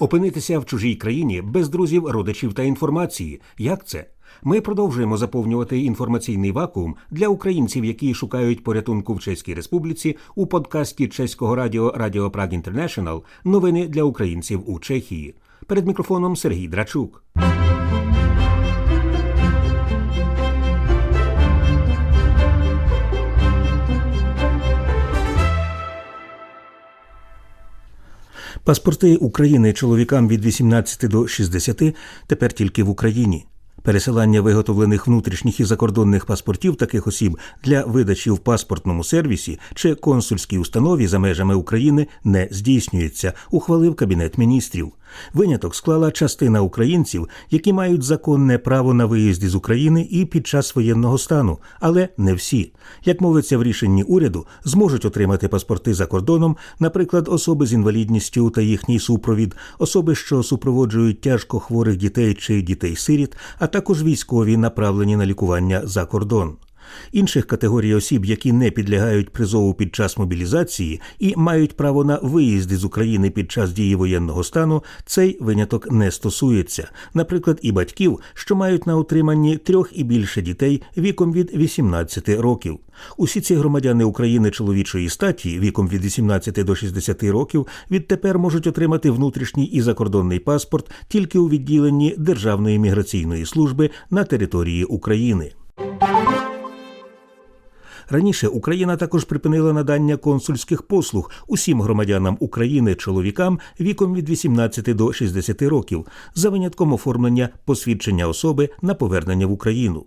Опинитися в чужій країні без друзів, родичів та інформації. Як це? Ми продовжуємо заповнювати інформаційний вакуум для українців, які шукають порятунку в Чеській Республіці у подкасті чеського радіо Радіо Праг Інтернешнл Новини для українців у Чехії. Перед мікрофоном Сергій Драчук. Паспорти України чоловікам від 18 до 60 тепер тільки в Україні. Пересилання виготовлених внутрішніх і закордонних паспортів таких осіб для видачі в паспортному сервісі чи консульській установі за межами України не здійснюється, ухвалив Кабінет міністрів. Виняток склала частина українців, які мають законне право на виїзд із України і під час воєнного стану, але не всі. Як мовиться в рішенні уряду, зможуть отримати паспорти за кордоном, наприклад, особи з інвалідністю та їхній супровід, особи, що супроводжують тяжко хворих дітей чи дітей-сиріт, а також військові, направлені на лікування за кордон. Інших категорій осіб, які не підлягають призову під час мобілізації і мають право на виїзд з України під час дії воєнного стану, цей виняток не стосується. Наприклад, і батьків, що мають на утриманні трьох і більше дітей віком від 18 років. Усі ці громадяни України чоловічої статі віком від 18 до 60 років відтепер можуть отримати внутрішній і закордонний паспорт тільки у відділенні Державної міграційної служби на території України. Раніше Україна також припинила надання консульських послуг усім громадянам України чоловікам віком від 18 до 60 років за винятком оформлення посвідчення особи на повернення в Україну.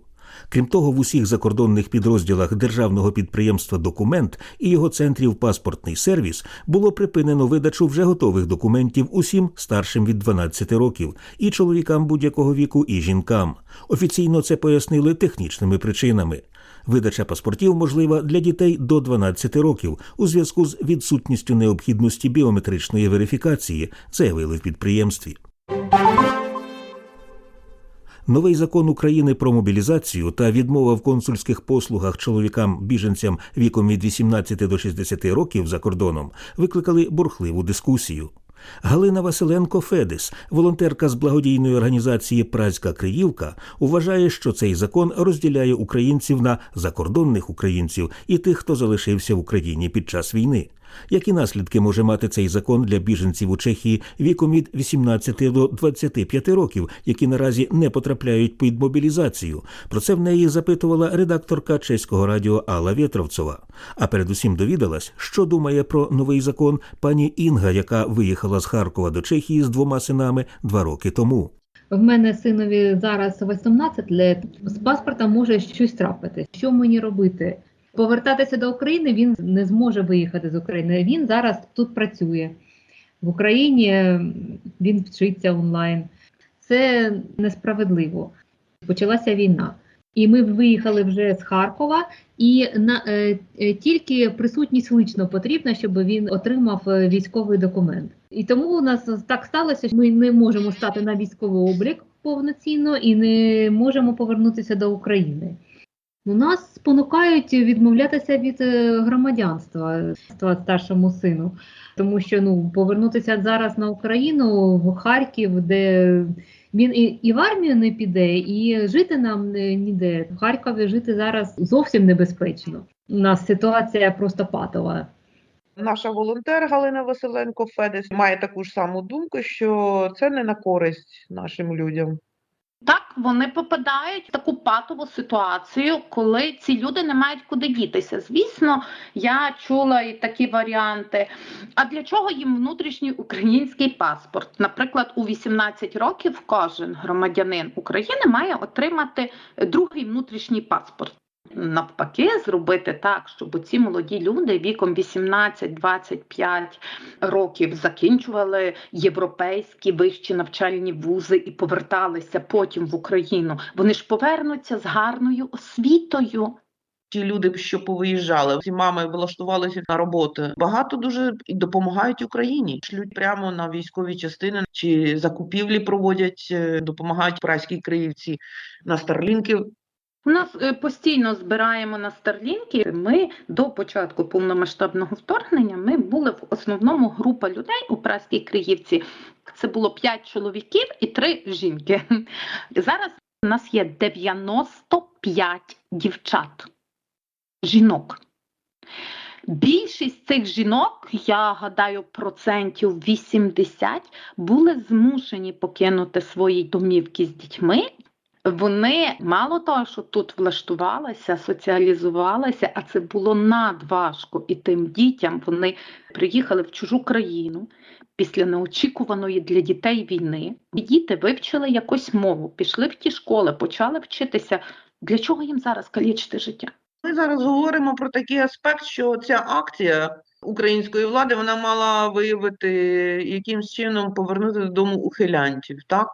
Крім того, в усіх закордонних підрозділах державного підприємства Документ і його центрів паспортний сервіс було припинено видачу вже готових документів усім старшим від 12 років, і чоловікам будь-якого віку, і жінкам. Офіційно це пояснили технічними причинами. Видача паспортів можлива для дітей до 12 років у зв'язку з відсутністю необхідності біометричної верифікації, заявили в підприємстві. Новий закон України про мобілізацію та відмова в консульських послугах чоловікам біженцям віком від 18 до 60 років за кордоном викликали бурхливу дискусію. Галина Василенко Федис, волонтерка з благодійної організації Празька Криївка, вважає, що цей закон розділяє українців на закордонних українців і тих, хто залишився в Україні під час війни. Які наслідки може мати цей закон для біженців у Чехії віком від 18 до 25 років, які наразі не потрапляють під мобілізацію? Про це в неї запитувала редакторка чеського радіо Алла Вєтровцова. А передусім довідалась, що думає про новий закон пані Інга, яка виїхала з Харкова до Чехії з двома синами два роки тому. В мене синові зараз 18 лет. З паспорта може щось трапити. Що мені робити? Повертатися до України він не зможе виїхати з України. Він зараз тут працює в Україні. Він вчиться онлайн. Це несправедливо. Почалася війна, і ми виїхали вже з Харкова, і на е, е, тільки присутність лично потрібна, щоб він отримав е, військовий документ. І тому у нас так сталося, що ми не можемо стати на військовий облік повноцінно і не можемо повернутися до України. У нас спонукають відмовлятися від е, громадянства старшому сину, тому що ну повернутися зараз на Україну в Харків, де він і, і в армію не піде, і жити нам не- ніде. В Харкові жити зараз зовсім небезпечно. У нас ситуація просто патова. Наша волонтер Галина Василенко Федес має таку ж саму думку, що це не на користь нашим людям. Так, вони попадають в таку патову ситуацію, коли ці люди не мають куди дітися. Звісно, я чула і такі варіанти. А для чого їм внутрішній український паспорт? Наприклад, у 18 років кожен громадянин України має отримати другий внутрішній паспорт. Навпаки, зробити так, щоб ці молоді люди віком 18-25 років закінчували європейські вищі навчальні вузи і поверталися потім в Україну. Вони ж повернуться з гарною освітою. Ті люди, що повиїжджали, ці мами влаштувалися на роботу. Багато дуже і допомагають Україні. Шлють прямо на військові частини чи закупівлі проводять, е, допомагають праській криївці на старлінки У нас е, постійно збираємо на Старлінки. Ми до початку повномасштабного вторгнення ми були в основному група людей у Праській Криївці. Це було 5 чоловіків і 3 жінки. Зараз у нас є 95 дівчат, жінок. Більшість цих жінок, я гадаю, процентів 80, були змушені покинути свої домівки з дітьми. Вони мало того, що тут влаштувалися, соціалізувалися, а це було надважко. І тим дітям вони приїхали в чужу країну після неочікуваної для дітей війни. Діти вивчили якусь мову, пішли в ті школи, почали вчитися. Для чого їм зараз калічити життя? Ми зараз говоримо про такий аспект, що ця акція української влади вона мала виявити якимсь чином повернути додому ухилянтів, так?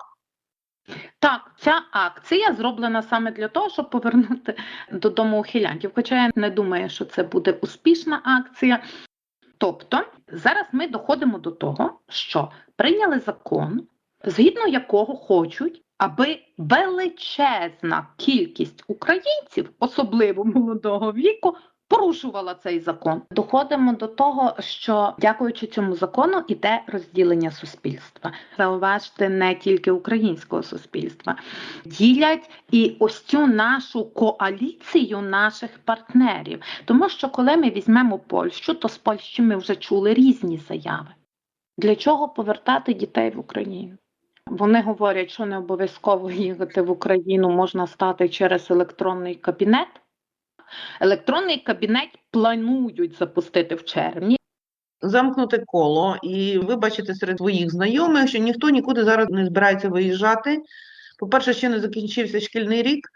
Так, ця акція зроблена саме для того, щоб повернути додому ухилянтів. Хоча я не думаю, що це буде успішна акція. Тобто, зараз ми доходимо до того, що прийняли закон, згідно якого хочуть, аби величезна кількість українців, особливо молодого віку, порушувала цей закон. Доходимо до того, що дякуючи цьому закону іде розділення суспільства. Зауважте не тільки українського суспільства, ділять і ось цю нашу коаліцію наших партнерів. Тому що коли ми візьмемо Польщу, то з Польщі ми вже чули різні заяви. Для чого повертати дітей в Україну? Вони говорять, що не обов'язково їхати в Україну можна стати через електронний кабінет. Електронний кабінет планують запустити в червні. Замкнути коло і вибачити серед своїх знайомих, що ніхто нікуди зараз не збирається виїжджати. По-перше, ще не закінчився шкільний рік.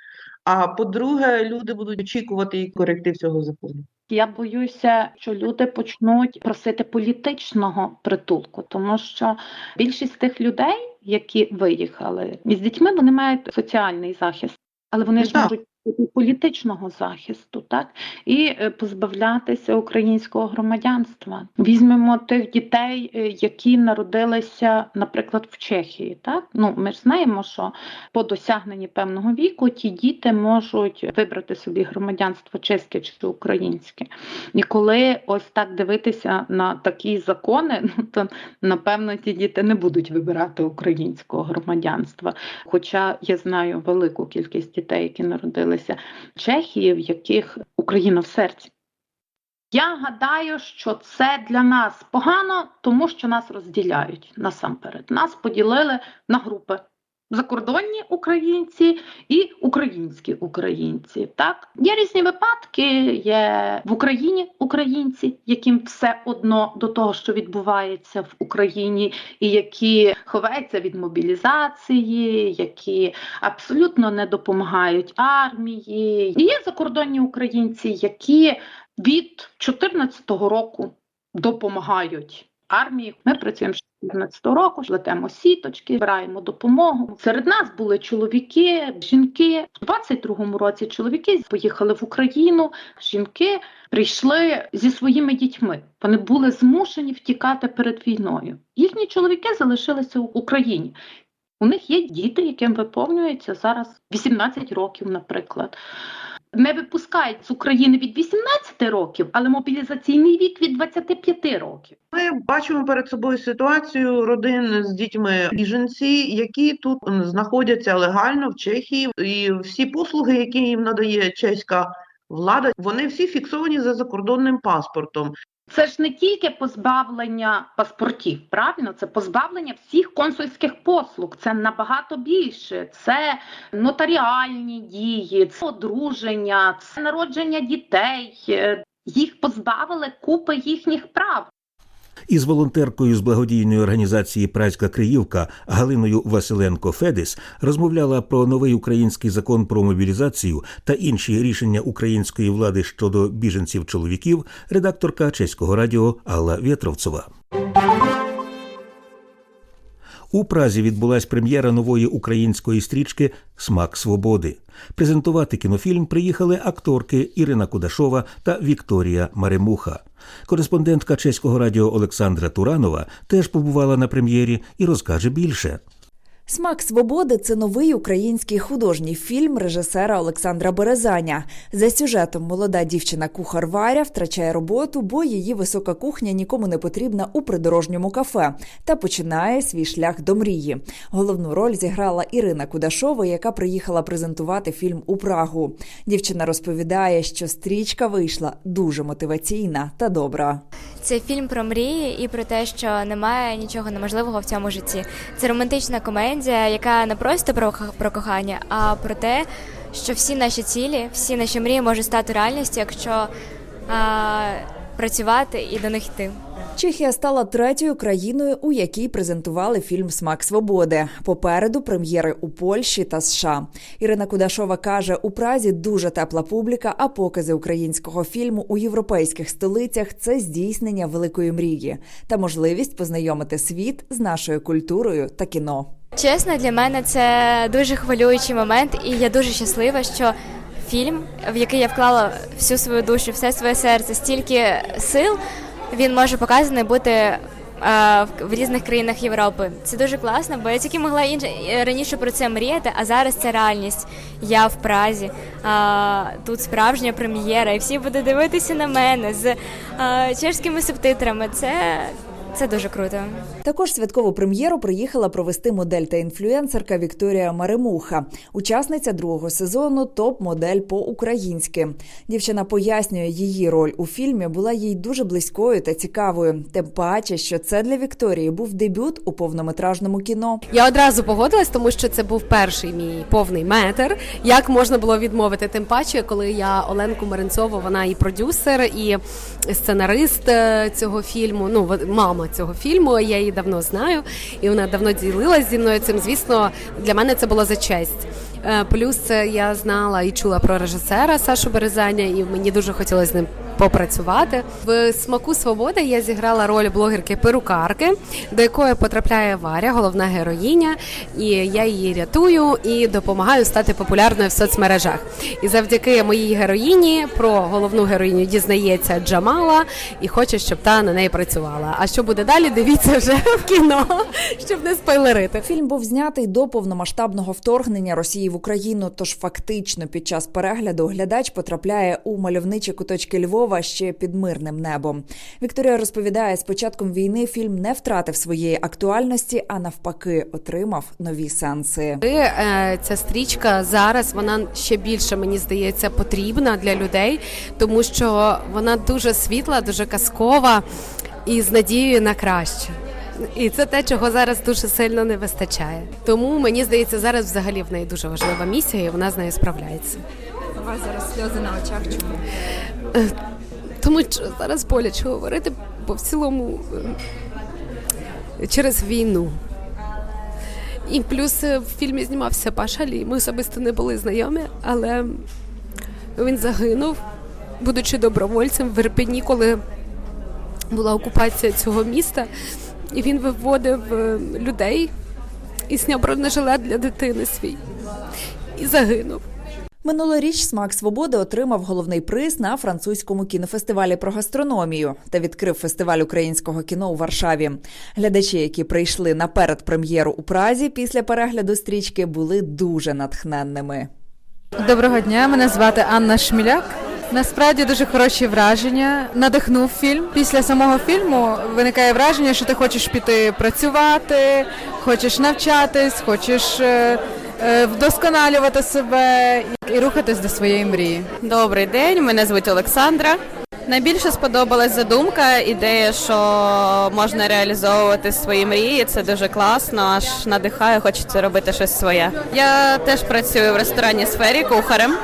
А по-друге, люди будуть очікувати і коректив цього закону. Я боюся, що люди почнуть просити політичного притулку, тому що більшість тих людей, які виїхали з дітьми, вони мають соціальний захист, але вони ж можуть політичного захисту, так і е, позбавлятися українського громадянства. Візьмемо тих дітей, е, які народилися, наприклад, в Чехії. Так ну ми ж знаємо, що по досягненні певного віку ті діти можуть вибрати собі громадянство чеське чи українське. І коли ось так дивитися на такі закони, ну то напевно ті діти не будуть вибирати українського громадянства. Хоча я знаю велику кількість дітей, які народилися Чехії, в яких Україна в серці. Я гадаю, що це для нас погано, тому що нас розділяють насамперед. Нас поділили на групи. Закордонні українці і українські українці. Так є різні випадки. Є в Україні українці, яким все одно до того, що відбувається в Україні, і які ховаються від мобілізації, які абсолютно не допомагають армії. І є закордонні українці, які від 2014 року допомагають армії. Ми працюємо з 2014 року, плетемо сіточки, збираємо допомогу. Серед нас були чоловіки, жінки. У 22-му році чоловіки поїхали в Україну. Жінки прийшли зі своїми дітьми. Вони були змушені втікати перед війною. Їхні чоловіки залишилися в Україні. У них є діти, яким виповнюється зараз 18 років, наприклад. Не випускають з України від 18 років, але мобілізаційний вік від 25 років. Ми бачимо перед собою ситуацію родин з дітьми біженці, які тут знаходяться легально в Чехії, і всі послуги, які їм надає чеська влада, вони всі фіксовані за закордонним паспортом. Це ж не тільки позбавлення паспортів, правильно? Це позбавлення всіх консульських послуг. Це набагато більше. Це нотаріальні дії, це одруження, це народження дітей. Їх позбавили купи їхніх прав. Із волонтеркою з благодійної організації Працька Криївка Галиною Василенко Федис розмовляла про новий український закон про мобілізацію та інші рішення української влади щодо біженців чоловіків, редакторка чеського радіо Алла Вєтровцова. У Празі відбулась прем'єра нової української стрічки Смак свободи. Презентувати кінофільм приїхали акторки Ірина Кудашова та Вікторія Маремуха. Кореспондентка чеського радіо Олександра Туранова теж побувала на прем'єрі і розкаже більше. Смак свободи це новий український художній фільм режисера Олександра Березаня. За сюжетом молода дівчина кухар Варя втрачає роботу, бо її висока кухня нікому не потрібна у придорожньому кафе та починає свій шлях до мрії. Головну роль зіграла Ірина Кудашова, яка приїхала презентувати фільм у Прагу. Дівчина розповідає, що стрічка вийшла дуже мотиваційна та добра. Це фільм про мрії і про те, що немає нічого неможливого в цьому житті. Це романтична комедія, яка не просто про, про кохання, а про те, що всі наші цілі, всі наші мрії можуть стати реальністю, якщо а, працювати і до них йти. Чехія стала третьою країною, у якій презентували фільм Смак свободи. Попереду прем'єри у Польщі та США. Ірина Кудашова каже: у Празі дуже тепла публіка, а покази українського фільму у європейських столицях це здійснення великої мрії та можливість познайомити світ з нашою культурою та кіно. Чесно, для мене це дуже хвилюючий момент, і я дуже щаслива, що фільм, в який я вклала всю свою душу, все своє серце, стільки сил, він може показаний бути. е, В різних країнах Європи це дуже класно, бо я тільки могла інше раніше про це мріяти, а зараз це реальність. Я в Празі, тут справжня прем'єра, і всі будуть дивитися на мене з чешськими субтитрами. Це, це дуже круто. Також святкову прем'єру приїхала провести модель та інфлюенсерка Вікторія Маремуха, учасниця другого сезону топ-модель по-українськи. Дівчина пояснює, її роль у фільмі була їй дуже близькою та цікавою. Тим паче, що це для Вікторії був дебют у повнометражному кіно. Я одразу погодилась, тому що це був перший мій повний метр. Як можна було відмовити? Тим паче, коли я Оленку Маринцову, вона і продюсер, і сценарист е, цього фільму. Ну вон- мама цього фільму. Я її давно знаю, і вона давно ділилась зі мною цим. Звісно, для мене це було за честь. Е, Плюс е, я знала і чула про режисера Сашу Березаня, і мені дуже хотілося з ним попрацювати. В смаку свободи я зіграла роль блогерки-перукарки, до якої потрапляє Варя, головна героїня, і я її рятую і допомагаю стати популярною в соцмережах. І завдяки моїй героїні про головну героїню дізнається Джамала і хоче, щоб та на неї працювала. А що буде далі? Дивіться вже в кіно, щоб не спойлерити. Фільм був знятий до повномасштабного вторгнення Росії в Україну. Тож фактично під час перегляду глядач потрапляє у мальовничі куточки Львова ще під мирним небом. Вікторія розповідає, з початком війни фільм не втратив своєї актуальності, а навпаки, отримав нові сенси. Е, Ця стрічка зараз вона ще більше мені здається потрібна для людей, тому що вона дуже світла, дуже казкова і з надією на краще. І це те, чого зараз дуже сильно не вистачає. Тому мені здається, зараз взагалі в неї дуже важлива місія, і вона з нею справляється. У вас зараз сльози на очах. Чому? Тому що зараз боляче говорити, бо в цілому е, через війну. І плюс е, в фільмі знімався Паша Лі. Ми особисто не були знайомі, але він загинув, будучи добровольцем в Ірпені, коли була окупація цього міста, і він виводив е, людей і зняв бронежилет для дитини свій. І загинув. Минулоріч смак свободи отримав головний приз на французькому кінофестивалі про гастрономію та відкрив фестиваль українського кіно у Варшаві. Глядачі, які прийшли на передпрем'єру у Празі після перегляду стрічки, були дуже натхненними. Доброго дня, мене звати Анна Шміляк. Насправді дуже хороші враження. Надихнув фільм. Після самого фільму виникає враження, що ти хочеш піти працювати, хочеш навчатись, хочеш е, вдосконалювати себе і рухатись до своєї мрії. Добрий день, мене звуть Олександра. Найбільше сподобалась задумка, ідея, що можна реалізовувати свої мрії. Це дуже класно, аж надихає, хочеться робити щось своє. Я теж працюю в ресторанній сфері кухарем,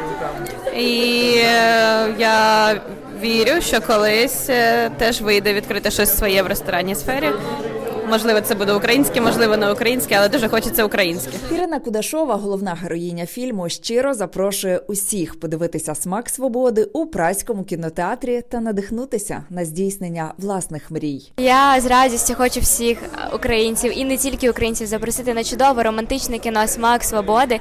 і е, я вірю, що колись е, теж вийде відкрити щось своє в ресторанній сфері. Можливо, це буде українське, можливо, не українське, але дуже хочеться українське. Ірина Кудашова, головна героїня фільму, щиро запрошує усіх подивитися смак свободи у праському кінотеатрі та надихнутися на здійснення власних мрій. Я з радістю хочу всіх українців і не тільки українців запросити на чудове романтичне кіно Смак свободи,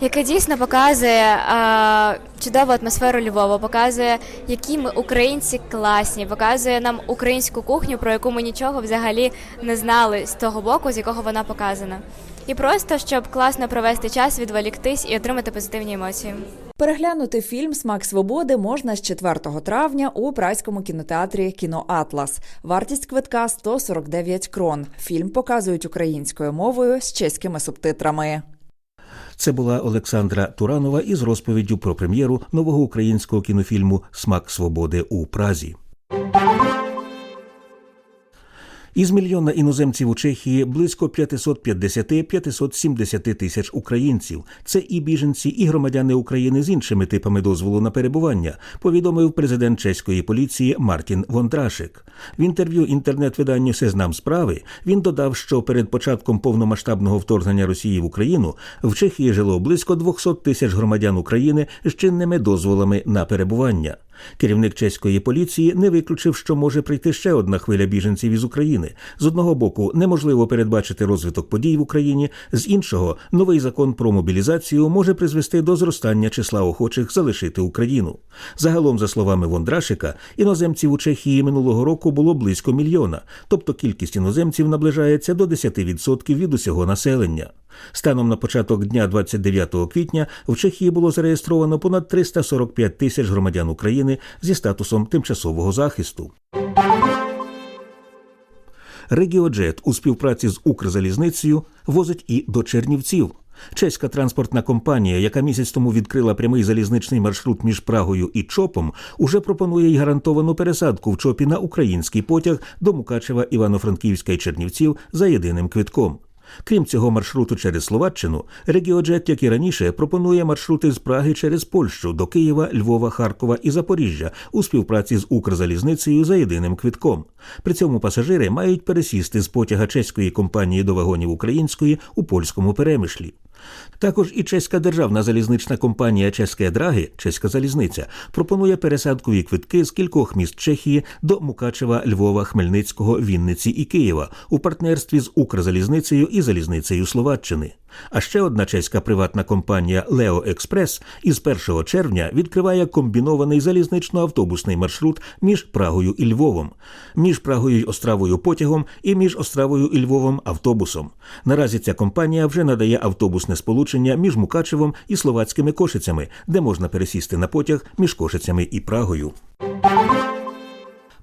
яке дійсно показує е, чудову атмосферу Львова, показує, які ми українці класні, показує нам українську кухню, про яку ми нічого взагалі не знали з того боку, з якого вона показана. і просто щоб класно провести час, відволіктись і отримати позитивні емоції. Переглянути фільм Смак свободи можна з 4 травня у празькому кінотеатрі Кіноатлас. Вартість квитка 149 крон. Фільм показують українською мовою з чеськими субтитрами. Це була Олександра Туранова із розповіддю про прем'єру нового українського кінофільму Смак свободи у Празі. Із мільйона іноземців у Чехії близько 550-570 тисяч українців. Це і біженці, і громадяни України з іншими типами дозволу на перебування, повідомив президент чеської поліції Мартін Вондрашик. В інтерв'ю інтернет-виданню Сезнам справи він додав, що перед початком повномасштабного вторгнення Росії в Україну в Чехії жило близько 200 тисяч громадян України з чинними дозволами на перебування. Керівник чеської поліції не виключив, що може прийти ще одна хвиля біженців із України. З одного боку, неможливо передбачити розвиток подій в Україні, з іншого, новий закон про мобілізацію може призвести до зростання числа охочих залишити Україну. Загалом, за словами Вондрашика, іноземців у Чехії минулого року було близько мільйона, тобто кількість іноземців наближається до 10% від усього населення. Станом на початок дня 29 квітня в Чехії було зареєстровано понад 345 тисяч громадян України зі статусом тимчасового захисту. Регіоджет у співпраці з Укрзалізницею возить і до Чернівців. Чеська транспортна компанія, яка місяць тому відкрила прямий залізничний маршрут між Прагою і Чопом, уже пропонує й гарантовану пересадку в Чопі на український потяг до Мукачева, Івано-Франківська і Чернівців за єдиним квитком. Крім цього маршруту через Словаччину, Регіоджет, як і раніше, пропонує маршрути з Праги через Польщу до Києва, Львова, Харкова і Запоріжжя у співпраці з Укрзалізницею за єдиним квитком. При цьому пасажири мають пересісти з потяга чеської компанії до вагонів української у польському перемишлі. Також і чеська державна залізнична компанія Чеське Драги, Чеська залізниця, пропонує пересадкові квитки з кількох міст Чехії до Мукачева, Львова, Хмельницького, Вінниці і Києва у партнерстві з Укрзалізницею і залізницею Словаччини. А ще одна чеська приватна компанія Лео Експрес із 1 червня відкриває комбінований залізнично-автобусний маршрут між Прагою і Львовом, між Прагою й Остравою потягом і між Остравою і Львовом автобусом. Наразі ця компанія вже надає автобусне сполучення між Мукачевом і словацькими Кошицями, де можна пересісти на потяг між Кошицями і Прагою.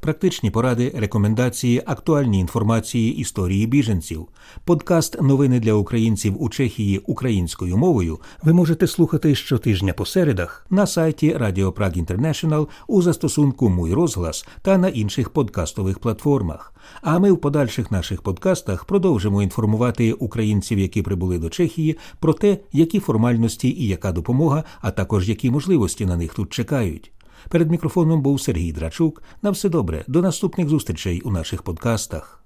Практичні поради, рекомендації, актуальні інформації, історії біженців. Подкаст Новини для українців у Чехії українською мовою ви можете слухати щотижня по середах на сайті Radio Prague International у застосунку Мой розглас та на інших подкастових платформах. А ми в подальших наших подкастах продовжимо інформувати українців, які прибули до Чехії, про те, які формальності і яка допомога, а також які можливості на них тут чекають. Перед мікрофоном був Сергій Драчук. На все добре. До наступних зустрічей у наших подкастах.